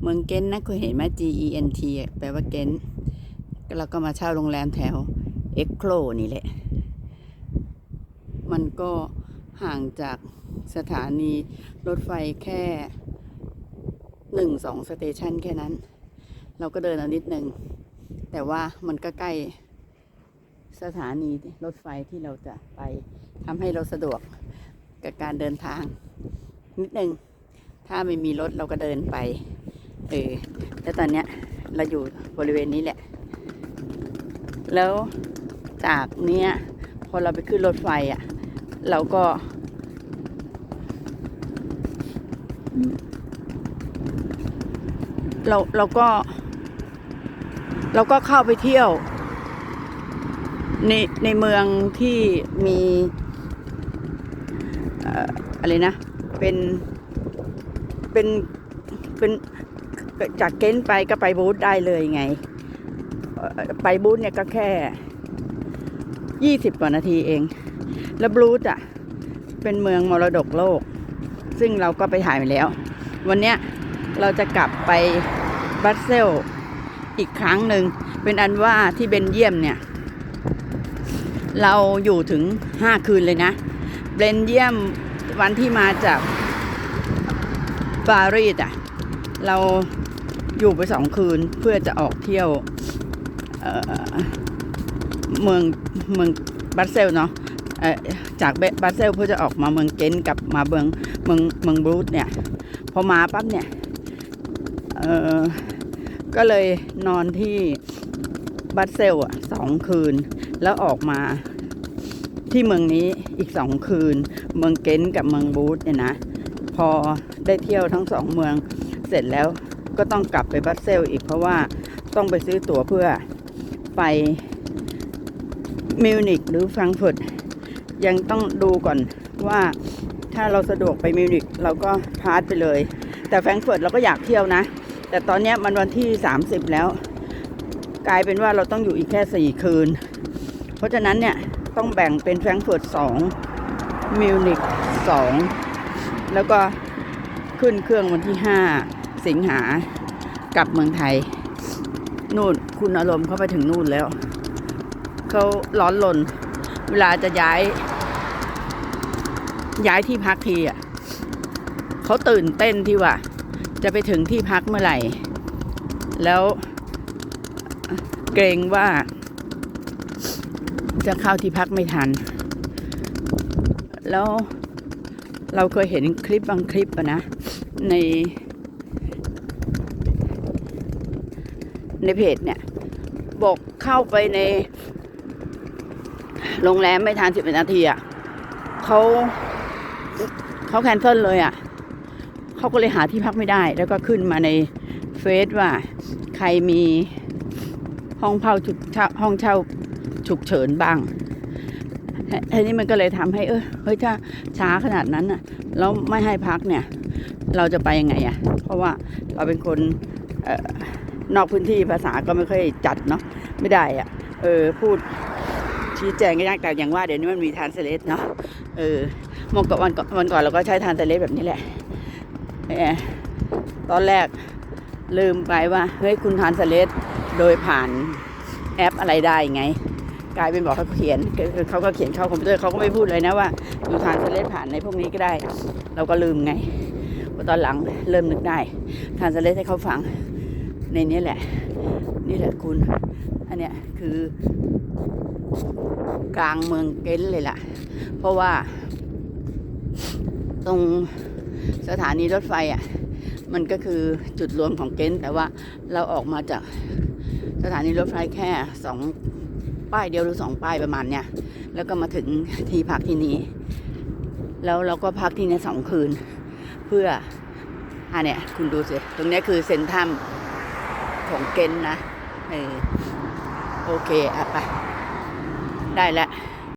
เมืองเก้นนะคุณเห็นไหม G E N T แปลว่าเก้นแล้วก็มาเช่าโรงแรมแถวเอ็กโคลนี่แหละ มันก็ห่างจากสถานีรถไฟแค่หนึ่งสองสเตชันแค่นั้น เราก็เดินเอานิดนึงแต่ว่ามันก็ใกล้สถานีรถไฟที่เราจะไปทำให้เราสะดวกกับการเดินทาง นิดนึงถ้าไม่มีรถเราก็เดินไป เออแล้วตอนเนี้ยเราอยู่บริเวณนี้แหละ แล้วจากเนี้ยพอเราไปขึ้นรถไฟอะ เราก็ เราเราก็ เราก็เข้าไปเที่ยว ในในเมืองที่มีอะไรนะ เป็น เป็น เป็น จากเก้นไปก็ไปบูธได้เลยไง ไปบูธเนี่ยก็แค่ยี่สิบกว่านาทีเอง แล้วบูธอะ เป็นเมืองมรดกโลก ซึ่งเราก็ไปถ่ายมาแล้ว วันเนี้ยเราจะกลับไปบัสเซลอีกครั้งหนึ่ง เป็นอันว่าที่เบนเยียมเนี่ย เราอยู่ถึงห้าคืนเลยนะ เบนเยียมวันที่มาจากปารีสอะ เราอยู่ไปสองคืนเพื่อจะออกเที่ยวเเมืองเมืองบรัสเซลเนาะจากเบบรัสเซลเพื่อจะออกมาเมืองเกนกับมาเมืองเมืองเมืองบรูซเนี่ยพอมาปั๊บเนี่ยก็เลยนอนที่บรัสเซลอะสองคืน แล้วออกมาที่เมืองนี้อีกสองคืน เมืองเกนกับเมืองบรูซเนี่ยนะ พอได้เที่ยวทั้งสองเมือง เสร็จแล้วก็ต้องกลับไปบัสเซลอีกเพราะว่าต้องไปซื้อตั๋วเพื่อไปมิวนิกหรือแฟรงก์เฟิร์ตยังต้องดูก่อนว่าถ้าเราสะดวกไปมิวนิกเราก็พาสไปเลย แต่แฟรงก์เฟิร์ตเราก็อยากเที่ยวนะ แต่ตอนนี้มันวันที่ 30 แล้ว กลายเป็นว่าเราต้องอยู่อีกแค่ 4 คืน เพราะฉะนั้นเนี่ยต้องแบ่งเป็นแฟรงก์เฟิร์ต2มิวนิก2แล้วก็ขึ้นเครื่องวันที่ 5 สิงหากลับเมืองไทย นู่นคุณอารมณ์เขาไปถึงนู่นแล้ว เขาร้อนลน เวลาจะย้าย ย้ายที่พักทีอะเขาตื่นเต้นที่ว่า จะไปถึงที่พักเมื่อไหร่ แล้วเกรงว่าจะเข้าที่พักไม่ทัน แล้วเราเคยเห็นคลิปบางคลิปอะนะ ใน ในเพจเนี่ย บอกเข้าไปใน โรงแรมไม่ทันสิบนาทีอะเขาเขาแคนเซิลเลยอะเขาก็เลยหาที่พักไม่ได้ แล้วก็ขึ้นมาในเฟซว่า ใครมีห้องเช่าฉุกเช่าห้องเช่าฉุกเฉินบ้างทีนี้มันก็เลยทำให้ เออเฮ้ยถ้าช้าขนาดนั้นน่ะแล้วไม่ให้พักเนี่ย เราจะไปยังไงอะ่ะ เพราะว่าเราเป็นคนเออ นอกพื้นที่ภาษาก็ไม่ค่อยจัดเนาะไม่ได้อะ่ะเออพูดชี้แจงก็ยากแต่อย่างว่าเดี๋ยวนี้มันมีทานเซเลสเนาะเออมื่อก่อนวันก่อนวันก่อนเราก็ใช้ทานเซเลสแบบนี้แหละเอตอนแรกลืมไปว่าเฮ้ยคุณทานเซเลสโดยผ่านแอปอะไรได้ไง กลายเป็นบอกเขาเขียนเขาก็เขียนเข้าคอมพิวเตอร์เขาก็ไม่พูดเลยนะว่าดูทานเซเลสผ่านในพวกนี้ก็ได้ เราก็ลืมไงพอตอนหลังเริ่มนึกได้ทานเซเลสให้เขาฟัง ในนี้แหละ นี่แหละคุณ อันเนี้ยคือกลางเมืองเก้นเลยล่ะ เพราะว่า ตรงสถานีรถไฟอะ มันก็คือจุดรวมของเก้นแต่ว่าเราออกมาจากสถานีรถไฟแค่สองป้ายเดียวหรือสองป้ายประมาณเนี้ยแล้วก็มาถึงที่พักที่นี้ แล้วเราก็พักที่นี่สองคืน เพื่ออะเนี่ยคุณดูสิ ตรงนี้คือเซนทัม ของเกนนะเออโอเคอะไปได้แล้ว